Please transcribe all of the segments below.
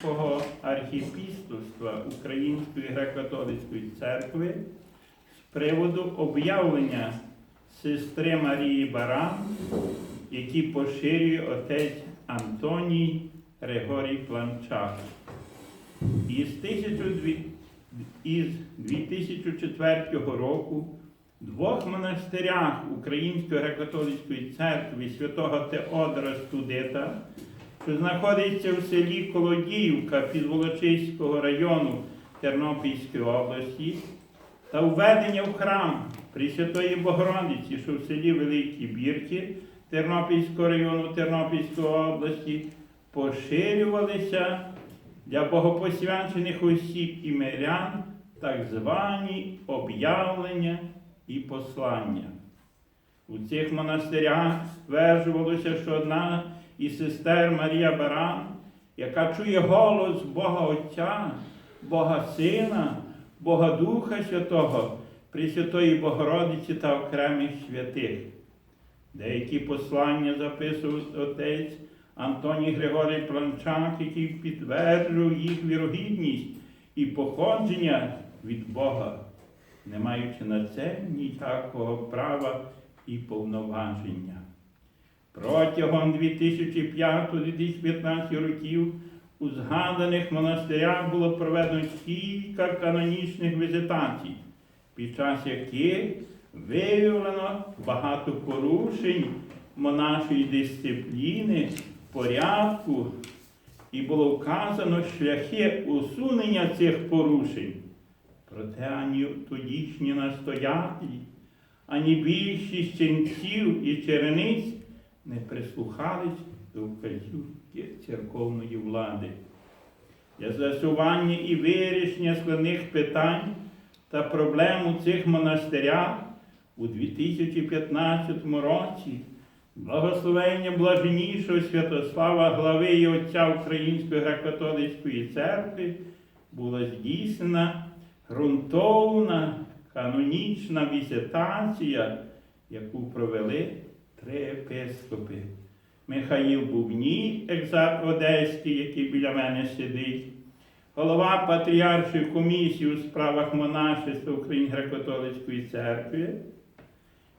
Київського архіпістовства Української греко-католицької церкви з приводу об'явлення сестри Марії Баран, які поширює отець Антоній Григорій Планчак. Із, 1200 із 2004 року в двох монастирях Української греко-католицької церкви святого Теодора Студита що знаходиться в селі Колодіївка Підволочиського району Тернопільської області, та введення в храм Пресвятої Богородиці, що в селі Великі Бірки Тернопільського району Тернопільської області, поширювалися для богопосвячених осіб і мирян так звані об'явлення і послання. У цих монастирях стверджувалося, що одна із сестер Марія Баран, яка чує голос Бога Отця, Бога Сина, Бога Духа Святого, Пресвятої Богородиці та окремих святих. Деякі послання записував отець Антоній Григорій Планчак, який підтверджував їх вірогідність і походження від Бога, не маючи на це ніякого права і повноваження. Протягом 2005-2015 років у згаданих монастирях було проведено кілька канонічних візитацій, під час яких виявлено багато порушень монашої дисципліни, порядку, і було вказано шляхи усунення цих порушень. Проте ані тодішні настоятелі, ані більшість ченців і черениць не прислухались до вказівки церковної влади. Для засування і вирішення складних питань та проблем у цих монастирях у 2015 році благословення блаженнішого Святослава глави і отця Української греко-католицької церкви була здійснена ґрунтовна канонічна візитація, яку провели три епископи. Михаїл Бубній, екзарх Одеський, який біля мене сидить, голова Патріаршої комісії у справах монашества Української греко-католицької церкви,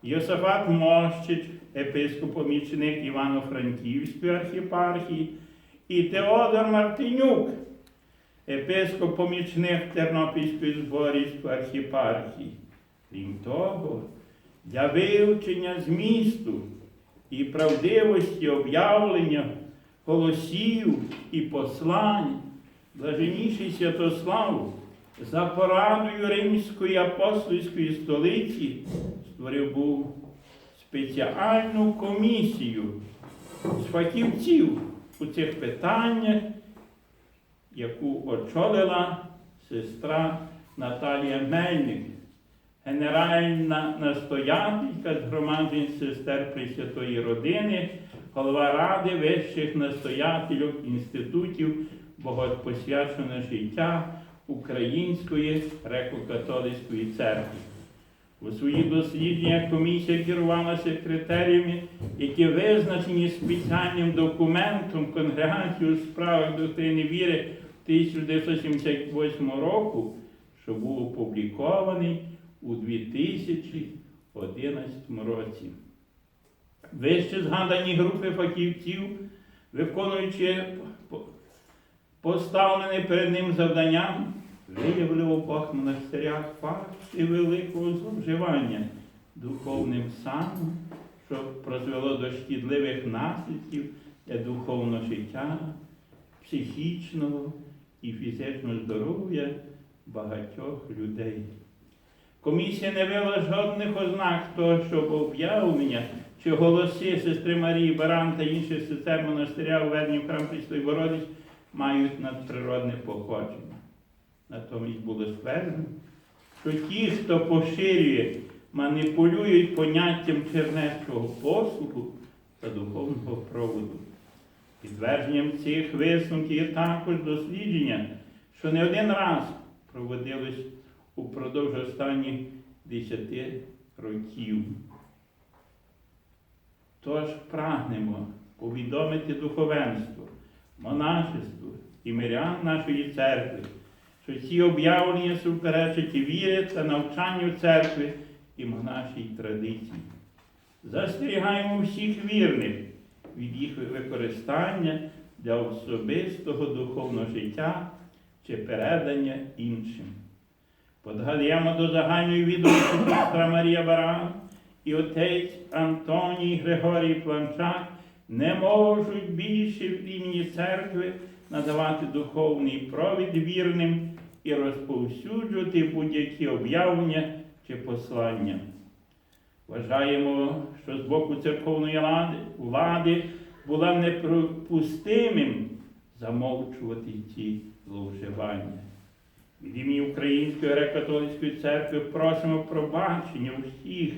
Йосафат Мощич, епископ-помічник Івано-Франківської архіпархії, і Теодор Мартинюк, епископ-помічник Тернопільської зборівської архіпархії. Крім того, для вивчення змісту і правдивості об'явлення голосів і послань, блаженніший Святослав за порадою Римської апостольської столиці створив був спеціальну комісію з фахівців у цих питаннях, яку очолила сестра Наталія Мельник генеральна настоятелька згромаджень сестер Пресвятої родини, голова Ради вищих настоятелів інститутів богопосвяченого життя Української греко-католицької церкви. У своїх дослідженнях комісія керувалася критеріями, які визначені спеціальним документом Конгрегації у справах доктрини віри 1978 року, що був опублікований у 2011 році. Вище згадані групи фахівців, виконуючи поставлене перед ним завданням, виявили в обох монастирях факти великого зловживання духовним саном, що призвело до шкідливих наслідків для духовного життя, психічного і фізичного здоров'я багатьох людей. Комісія не вела жодних ознак того, що об'явлення чи голоси сестри Марії Баран та інших сестер монастиря, введені в храм Христої Бородиць, мають надприродне походження. Натомість було стверджено, що ті, хто поширює, маніпулюють поняттям чернецького послугу та духовного проводу. Підтвердженням цих висновків є також дослідження, що не один раз проводилось упродовж останніх десяти років. Тож прагнемо повідомити духовенство, монашество і мирян нашої церкви, що ці об'явлення суперечать і віри та навчанню церкви і монашій традиції. Застерігаємо всіх вірних від їх використання для особистого духовного життя чи передання іншим. Подгадаємо до загальної відомості сестра Марія Баран і отець Антоній Григорій Планчак не можуть більше в імені церкви надавати духовний провід вірним і розповсюджувати будь-які об'явлення чи послання. Вважаємо, що з боку церковної влади, була неприпустимим замовчувати ці зловживання. Від імені Української греко-католицької церкви просимо пробачення усіх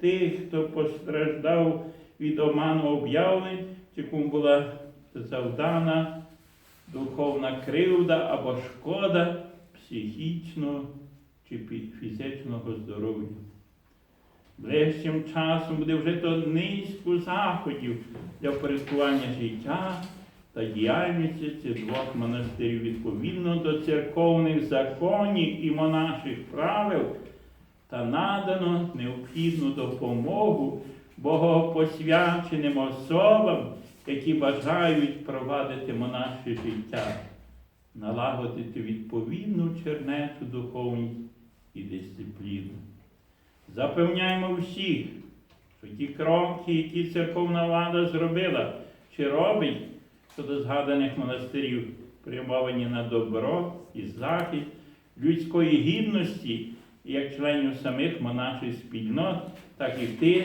тих, хто постраждав від оману об'явлень, чи кому була завдана духовна кривда або шкода психічного чи фізичного здоров'я. Ближчим часом буде вжито низку заходів для впорядкування життя та діяльності цих двох монастирів відповідно до церковних законів і монаших правил та надано необхідну допомогу богопосвяченим особам, які бажають провадити монаше життя, налагодити відповідну чернечу духовність і дисципліну. Запевняємо всіх, що ті кроки, які церковна влада зробила чи робить щодо згаданих монастирів, прямовані на добро і захист людської гідності, як членів самих монаших спільнот, так і тих,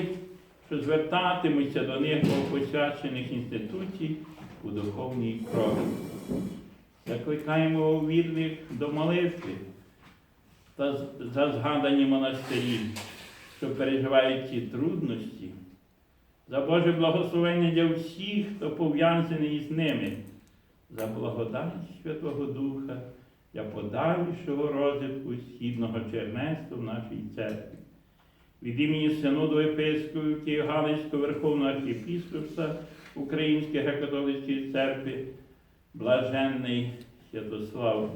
що звертатимуться до них посвячених інституцій у духовній крові. Закликаємо вірних до молитви та за згадані монастирі, що переживають ці трудності, за Боже благословення для всіх, хто пов'язаний з ними, за благодать Святого Духа для подальшого розвитку східного чернецтва в нашій церкві. Від імені Синоду Єпископів Києво-Галицького Верховного архієпіскопства Української греко-католицької церкви, блаженний Святослав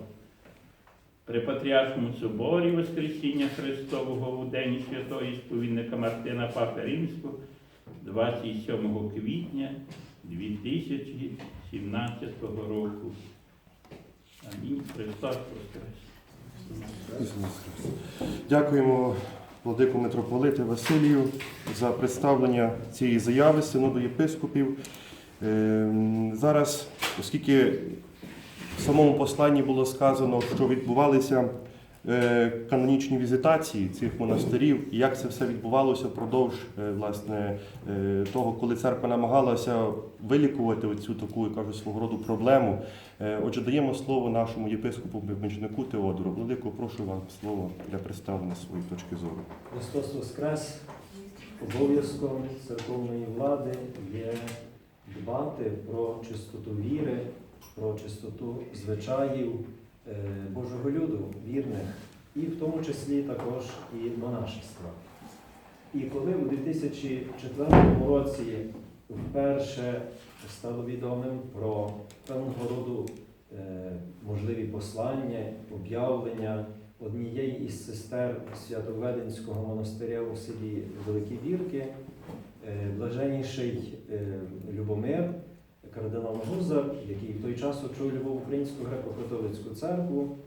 при Патріаршому соборі Воскресіння Христового у день святого сповідника Мартина Папи Римського 27 квітня 2017 року. Амінь. Христос Воскрес. Дякуємо владику митрополиту Василію за представлення цієї заяви Синоду єпископів. Ем, Зараз, оскільки в самому посланні було сказано, що відбувалися канонічні візитації цих монастирів, і як це все відбувалося впродовж е, власне, е, того, коли церква намагалася вилікувати цю таку, я кажу, свого роду проблему. Е, Отже, даємо слово нашому єпископу Бенчнику Теодору. Владико, прошу вам слово для представлення своєї точки зору. Христос Воскрес обов'язком церковної влади є дбати про чистоту віри, про чистоту звичаїв е, Божого люду, вірних, і в тому числі також і монашества. І коли у 2004 році вперше стало відомим про певного роду е, можливі послання, об'явлення однієї із сестер Святоведенського монастиря у селі Великі Вірки, е, блаженніший е, Любомир, кардинал Гузар, який в той час очолював Українську греко-католицьку церкву,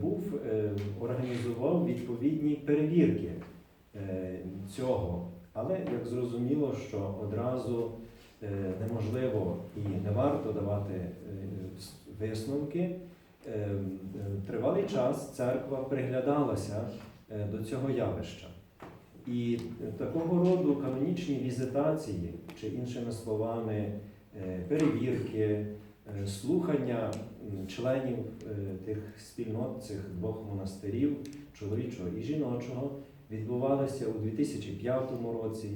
був е, організував відповідні перевірки е, цього. Але як зрозуміло, що одразу е, неможливо і не варто давати е, висновки. Е, е, Тривалий час церква приглядалася е, до цього явища. І е, такого роду канонічні візитації, чи іншими словами, е, перевірки, е, слухання членів е, тих спільнот, цих двох монастирів, чоловічого і жіночого, відбувалися у 2005 році,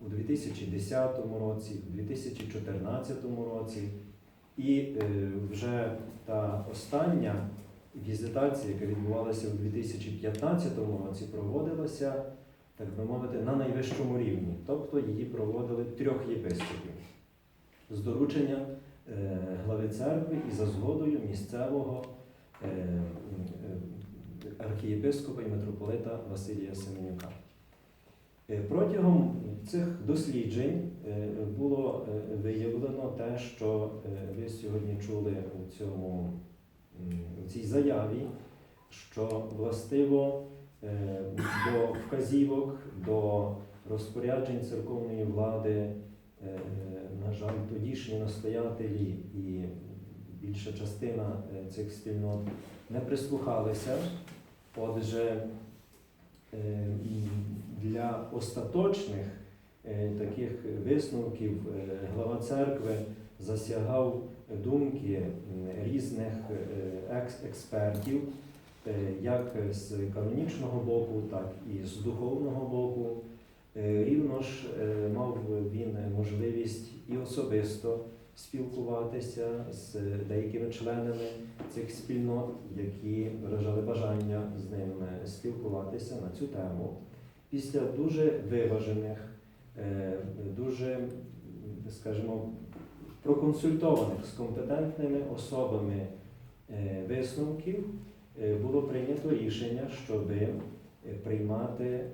у 2010 році, у 2014 році. І е, вже та остання візитація, яка відбувалася у 2015 році, проводилася, так би мовити, на найвищому рівні. Тобто її проводили трьох єпископів з доручення глави церкви і за згодою місцевого е, е, архієпископа і митрополита Василія Семенюка. Е, Протягом цих досліджень е, було е, виявлено те, що е, ви сьогодні чули у цьому у цій заяві, що властиво е, до вказівок, до розпоряджень церковної влади, е, на жаль, тодішні настоятелі і більша частина е, цих спільнот не прислухалися. Отже, е, для остаточних е, таких висновків е, глава церкви засягав думки різних е, екс- експертів, е, як з канонічного боку, так і з духовного боку. Е, Рівно ж е, мав він можливість і особисто спілкуватися з деякими членами цих спільнот, які виражали бажання з ним спілкуватися на цю тему. Після дуже виважених, е, дуже, скажімо, проконсультованих з компетентними особами висновків було прийнято рішення, щоб приймати, е,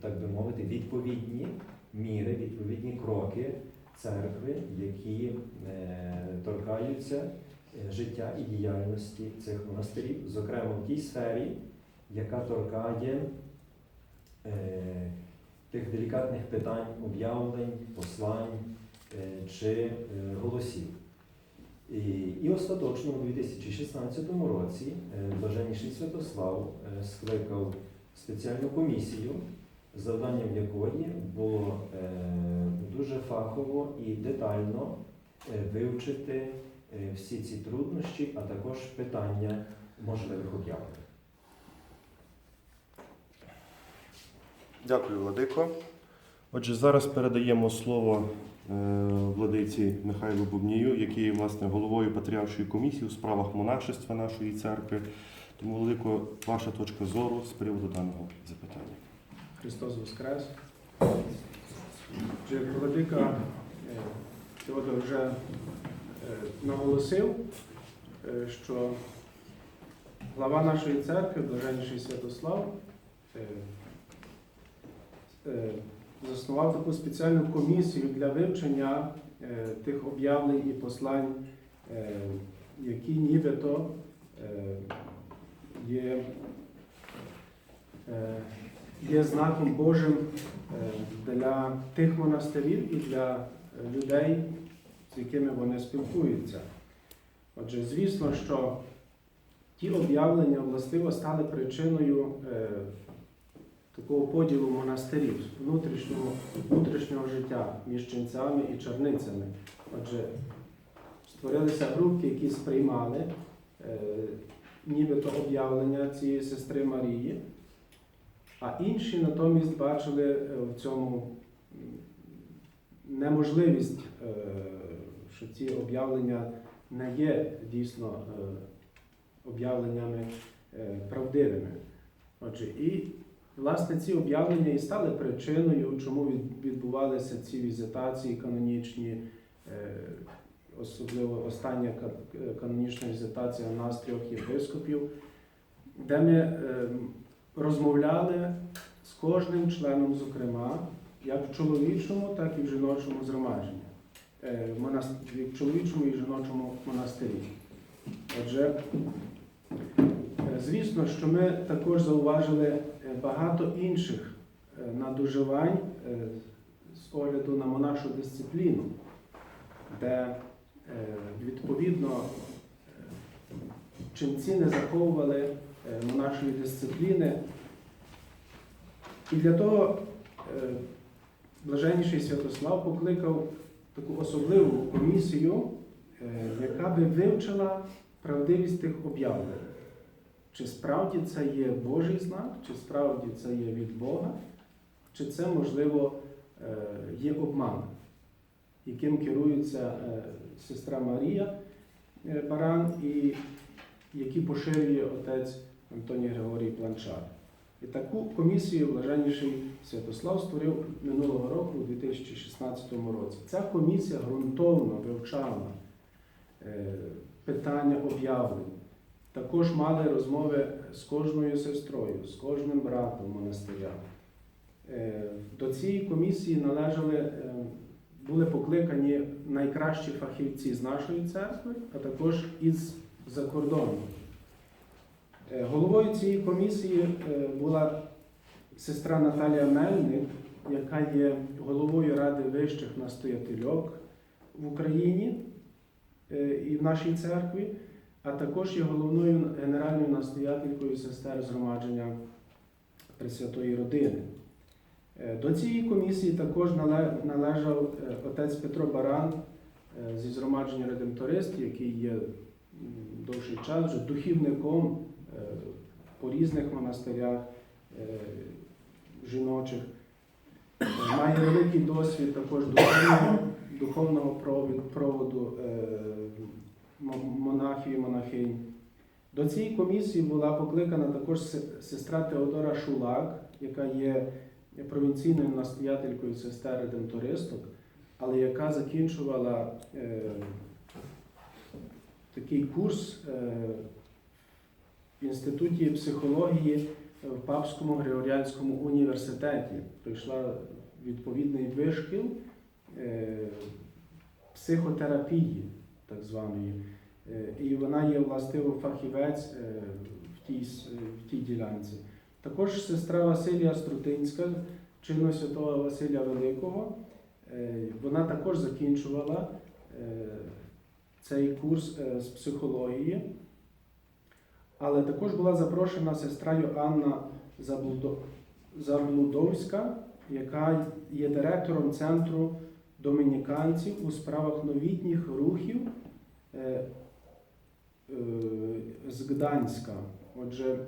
так би мовити, відповідні міри, відповідні кроки церкви, які е, торкаються е, життя і діяльності цих монастирів, зокрема в тій сфері, яка торкає е, тих делікатних питань об'явлень, послань е, чи е, голосів. І, і остаточно у 2016 році е, Блаженніший Святослав е, скликав спеціальну комісію, завданням якої було е, дуже фахово і детально е, вивчити е, всі ці труднощі, а також питання можливих об'явлень. Дякую, Владико. Отже, зараз передаємо слово владиці Михайлу Бубнію, який є власне головою Патріаршої комісії у справах монашества нашої церкви. Тому, Владико, ваша точка зору з приводу даного запитання. Христос Воскрес. Владика е, Теодор вже е, наголосив, е, що глава нашої церкви, блаженніший Святослав, заснував таку спеціальну комісію для вивчення тих об'явлень і послань, які нібито є е, є знаком Божим е, для тих монастирів і для людей, з якими вони спілкуються. Отже, звісно, що ті об'явлення властиво стали причиною е, такого поділу монастирів, внутрішнього, внутрішнього життя між ченцями і черницями. Отже, створилися групки, які сприймали нібито об'явлення цієї сестри Марії. А інші натомість бачили е, в цьому неможливість, е, що ці об'явлення не є дійсно е, об'явленнями правдивими. Отже, і власне ці об'явлення і стали причиною, чому відбувалися ці візитації канонічні, особливо остання е, канонічна візитація нас трьох єпископів, де ми е, розмовляли з кожним членом, зокрема, як в чоловічому, так і в жіночому згромадженні, Е, в чоловічому і жіночому монастирі. Отже, звісно, що ми також зауважили багато інших надуживань з огляду на монашу дисципліну, де відповідно е, ченці не заховували е, монашої дисципліни. І для того е, блаженніший Святослав покликав таку особливу комісію, е, яка би вивчила правдивість тих об'явлень. Чи справді це є Божий знак, чи справді це є від Бога, чи це, можливо, е, є обман, яким керується е, сестра Марія е, Баран і які поширює отець Антоній Григорій Планчар. І таку комісію блаженніший Святослав створив минулого року, у 2016 році. Ця комісія ґрунтовно вивчала е, питання об'явлень. Також мали розмови з кожною сестрою, з кожним братом монастиря. До цієї комісії належали, були покликані найкращі фахівці з нашої церкви, а також із за кордону. Е, Головою цієї комісії е, була сестра Наталія Мельник, яка є головою Ради вищих настоятельок в Україні е, і в нашій церкві, а також є головною генеральною настоятелькою сестер згромадження Пресвятої Родини. Е, До цієї комісії також належав е, отець Петро Баран е, зі згромадження редемтористів, який є довший час вже духівником по різних монастирях жіночих. Має великий досвід також духовного, духовного проводу монахів і монахинь. До цієї комісії була покликана також сестра Теодора Шулак, яка є провінційною настоятелькою сестер редемтористок, але яка закінчувала е, такий курс е, в інституті психології в Папському Григоріанському університеті. Пройшла відповідний вишкіл е, психотерапії, так званої. Е, І вона є властиво фахівець е, в тій, в тій ділянці. Також сестра Василія Струтинська, чинно святого Василія Великого, е, вона також закінчувала е, цей курс е, з психології, але також була запрошена сестра Йоанна Заблудо- Заблудовська, яка є директором центру домініканців у справах новітніх рухів з Гданська. Отже,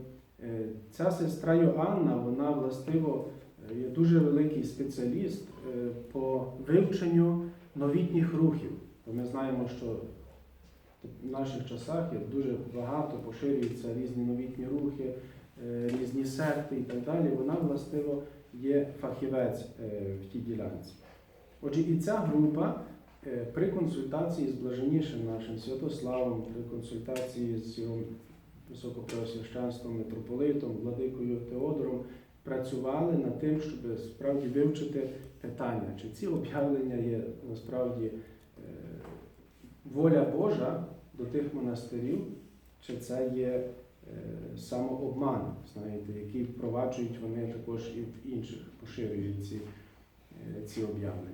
ця сестра Йоанна, вона властиво е, є дуже великий спеціаліст е, по вивченню новітніх рухів. Ми знаємо, що в наших часах є дуже багато поширюються різні новітні рухи, е, різні секти і так далі. Вона властиво є фахівець е, в тій ділянці. Отже, і ця група е, при консультації з блаженнішим нашим Святославом, при консультації з його високопреосвященством митрополитом, владикою Теодором, працювали над тим, щоб справді вивчити питання, чи ці об'явлення є насправді е, воля Божа до тих монастирів, чи це є е, самообман, знаєте, який впроваджують вони також і в інших, поширюють ці, е, ці об'явлення.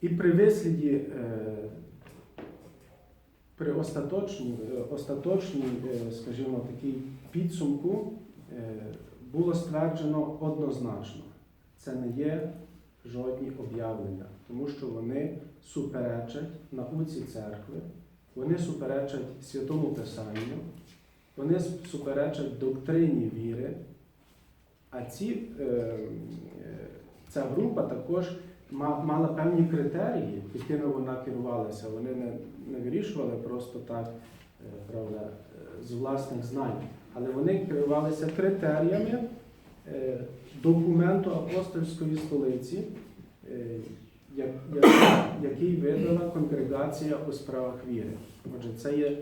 І при висліді, при остаточній, е, остаточній, е, скажімо, такій підсумку е, було стверджено однозначно, це не є жодні об'явлення, тому що вони суперечать науці церкви, вони суперечать святому Писанню, вони суперечать доктрині віри, а ці, ця група також мала певні критерії, якими вона керувалася. Вони не, не вирішували просто так, е, правда, е, з власних знань, але вони керувалися критеріями е, документу апостольської столиці, як- як- який видала конгрегація у справах віри. Отже, це є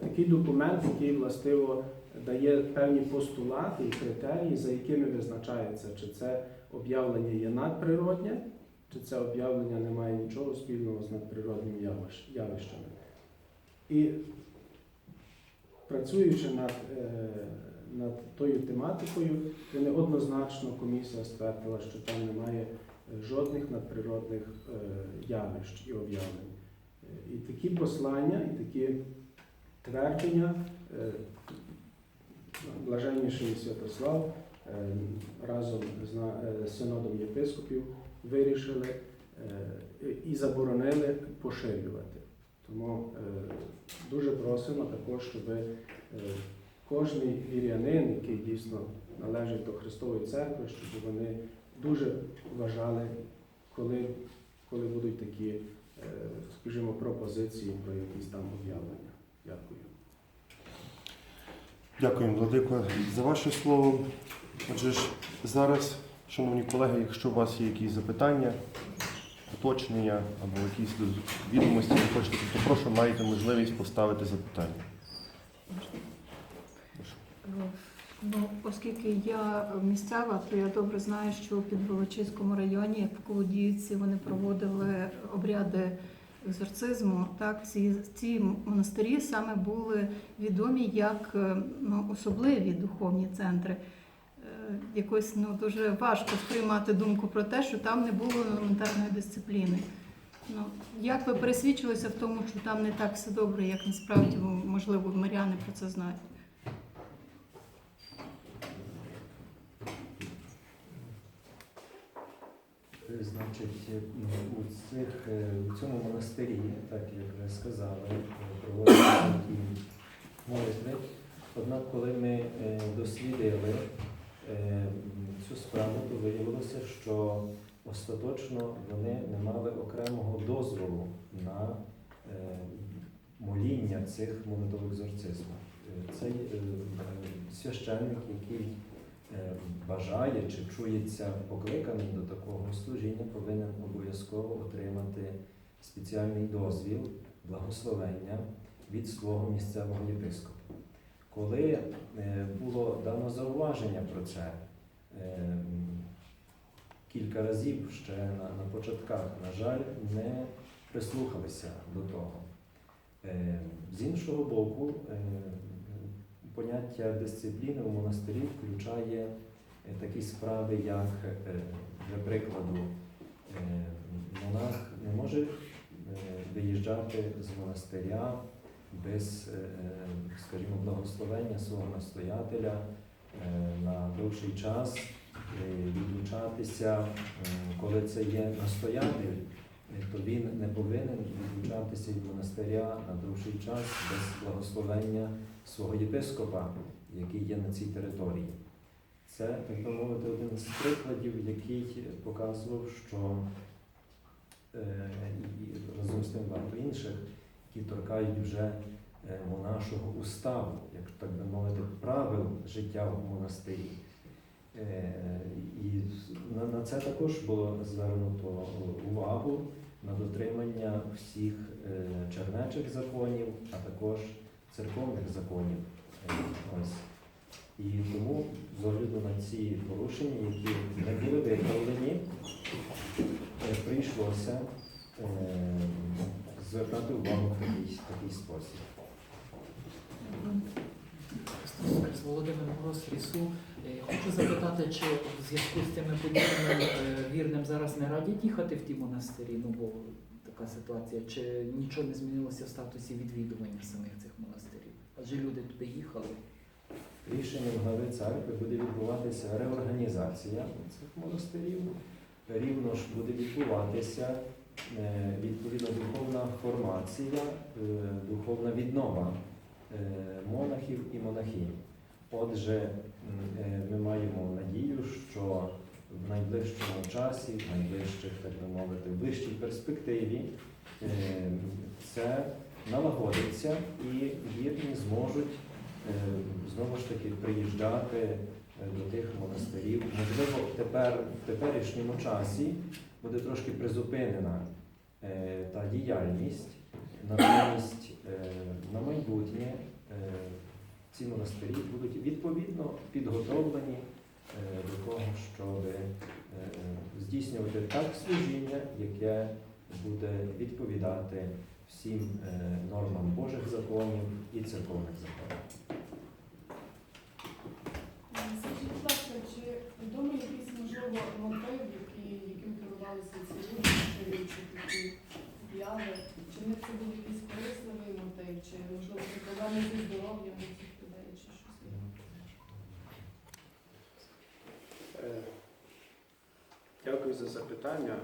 такий документ, який властиво дає певні постулати і критерії, за якими визначається, чи це об'явлення є надприроднє, чи це об'явлення не має нічого спільного з надприродними явищами. І працюючи над, е, над тою тематикою, вони однозначно комісія ствердила, що там немає е, жодних надприродних е, явищ і об'явлень. І такі послання, і такі твердження блаженніший Святослав разом з синодом єпископів вирішили е, і заборонили поширювати. Тому е, дуже просимо також, щоб е, кожний вірянин, який дійсно належить до Христової церкви, щоб вони дуже вважали, коли, коли будуть такі, скажімо, пропозиції про якісь там об'явлення. Дякую. Дякуємо, Владико, за ваше слово. Отже зараз, шановні колеги, якщо у вас є якісь запитання, уточнення або якісь відомості ви хочете, то прошу, маєте можливість поставити запитання. Ну, оскільки я місцева, то я добре знаю, що у Підволочиському районі в Колодіївці вони проводили обряди екзорцизму. Так, ці, ці монастирі саме були відомі як е, ну, особливі духовні центри. Якось ну, дуже важко сприймати думку про те, що там не було елементарної дисципліни. Ну, як ви пересвідчилися в тому, що там не так все добре, як насправді можливо миряни про це знають? Е, Значить, е, у, цих, е, у цьому монастирі, так як ви сказали, такі молитви. Однак, коли ми дослідили цю справу, то виявилося, що остаточно вони не мали окремого дозволу на е, моління цих молитов екзорцизму. Е, Цей е, е, священник, який е, бажає чи чується покликаним до такого служіння, повинен обов'язково отримати спеціальний дозвіл, благословення від свого місцевого єпископа. Коли е, було дано зауваження про це е, кілька разів ще на, на початках, на жаль, не прислухалися до того. Е, З іншого боку, поняття дисципліни у монастирі включає такі справи, як, для прикладу, монах не може виїжджати з монастиря без, е, скажімо, благословення свого настоятеля е, на довший час, е, відлучатися, е, коли це є настоятель, е, то він не повинен відлучатися від монастиря на довший час без благословення свого єпископа, який є на цій території. Це, так би мовити, один з прикладів, який показував, що е, і разом з тим багато інших, які торкають вже е, монашого уставу, як так би мовити, правил життя в монастирі. Е, І на, це також було звернуто увагу на дотримання всіх е, чернечих законів, а також церковних законів. Ось. І тому, з огляду на ці порушення, які не були виправлені, прийшлося звертати увагу в такий, такий спосіб. З Володимир Мороз Рісу. Е, Хочу запитати, чи в зв'язку з цими подіями е, вірним зараз не радять їхати в ті монастирі? Ну бо така ситуація, чи нічого не змінилося в статусі відвідування самих цих монастирів? Адже люди туди їхали. Рішенням глави церкви буде відбуватися реорганізація цих монастирів. Рівно ж буде відбуватися відповідно духовна формація, е, духовна віднова е, монахів і монахинь. Отже, е, ми маємо надію, що в найближчому часі, в найближчих, так би мовити, в ближчій перспективі е, це налагодиться і вірні зможуть е, знову ж таки приїжджати е, до тих монастирів. Можливо, тепер в теперішньому часі буде трошки призупинена е, та діяльність, натомість е, на майбутнє е, ці монастирі будуть відповідно підготовлені е, до того, щоб е, здійснювати так служіння, яке буде відповідати всім е, нормам Божих законів і церковних законів. Скажіть, будь ласка, чи відомий якийсь можливо мотив, який, яким керувалися ці люди, поширюючи такі обяви? Чи них це був якийсь корисливий мотив, чи можливо проблеми зі здоров'ям у цих людей, чи щось? Е, Дякую за запитання.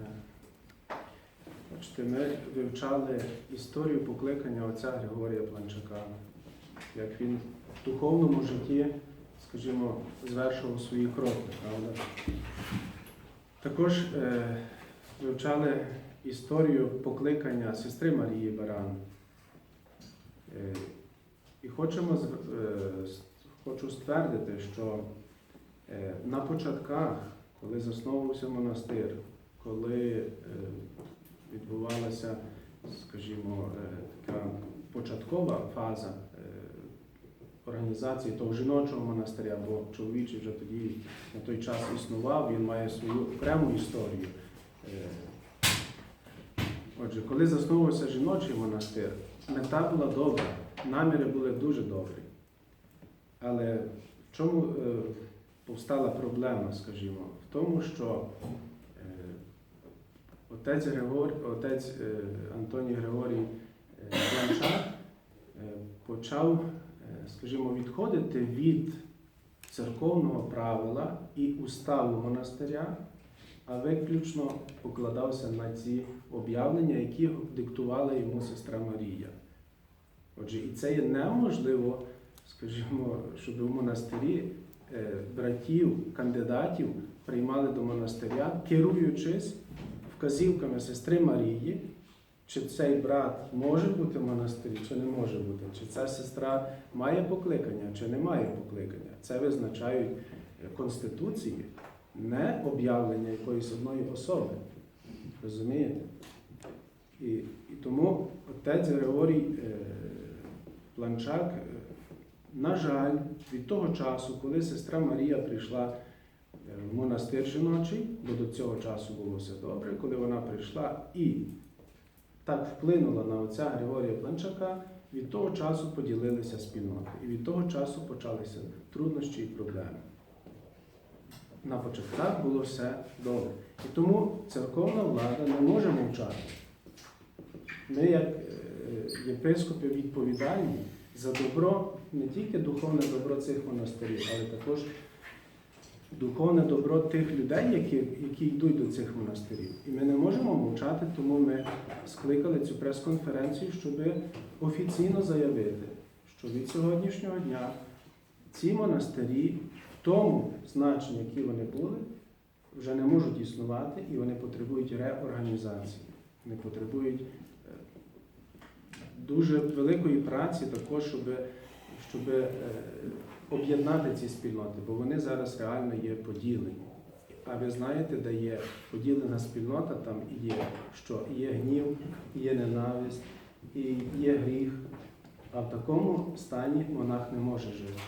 Е, Бачите, ми вивчали історію покликання отця Григорія Планчака, як він в духовному житті, скажімо, звершував свої кроки, правда? Також е, вивчали історію покликання сестри Марії Баран. Е, і хочемо, е, хочу ствердити, що На початках, коли засновувався монастир, коли відбувалася, скажімо, така початкова фаза організації того жіночого монастиря, бо чоловічий вже тоді на той час існував, він має свою окрему історію. Е, Отже, коли засновувався жіночий монастир, мета була добра, наміри були дуже добрі. Але в чому е, повстала проблема, скажімо? В тому, що е, отець, Григорій, отець Антоній Григорій е, почав, скажімо, відходити від церковного правила і уставу монастиря, а виключно покладався на ці об'явлення, які диктувала йому сестра Марія. Отже, і це є неможливо, скажімо, щоб у монастирі е, братів, кандидатів приймали до монастиря, керуючись вказівками сестри Марії, чи цей брат може бути в монастирі, чи не може бути, чи ця сестра має покликання, чи не має покликання. Це визначають е, конституції, не об'явлення якоїсь одної особи. Розумієте? І, і тому отець Григорій е, Планчак, е, на жаль, від того часу, коли сестра Марія прийшла е, в монастир жіночий, бо до цього часу було все добре, коли вона прийшла і так вплинула на отця Григорія Планчака, від того часу поділилися спільноти. І від того часу почалися труднощі і проблеми. На початках було все добре. І тому церковна влада не може мовчати. Ми, як е, єпископи, відповідальні за добро, не тільки духовне добро цих монастирів, але також духовне добро тих людей, які, які йдуть до цих монастирів. І ми не можемо мовчати, тому ми скликали цю прес-конференцію, щоб офіційно заявити, що від сьогоднішнього дня ці монастирі в тому значенні, які вони були, вже не можуть існувати і вони потребують реорганізації. Вони потребують е, дуже великої праці також, щоб, щоб е, об'єднати ці спільноти, бо вони зараз реально є поділені. А ви знаєте, де є поділена спільнота, там є що? Є гнів, є ненависть, і є гріх. А в такому стані монах не може жити.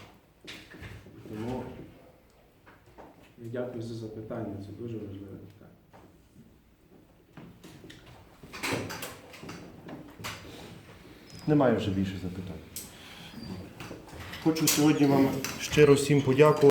Тому я дякую за запитання, це дуже важливе питання. Немає вже більше запитань. Хочу сьогодні вам щиро всім подякувати.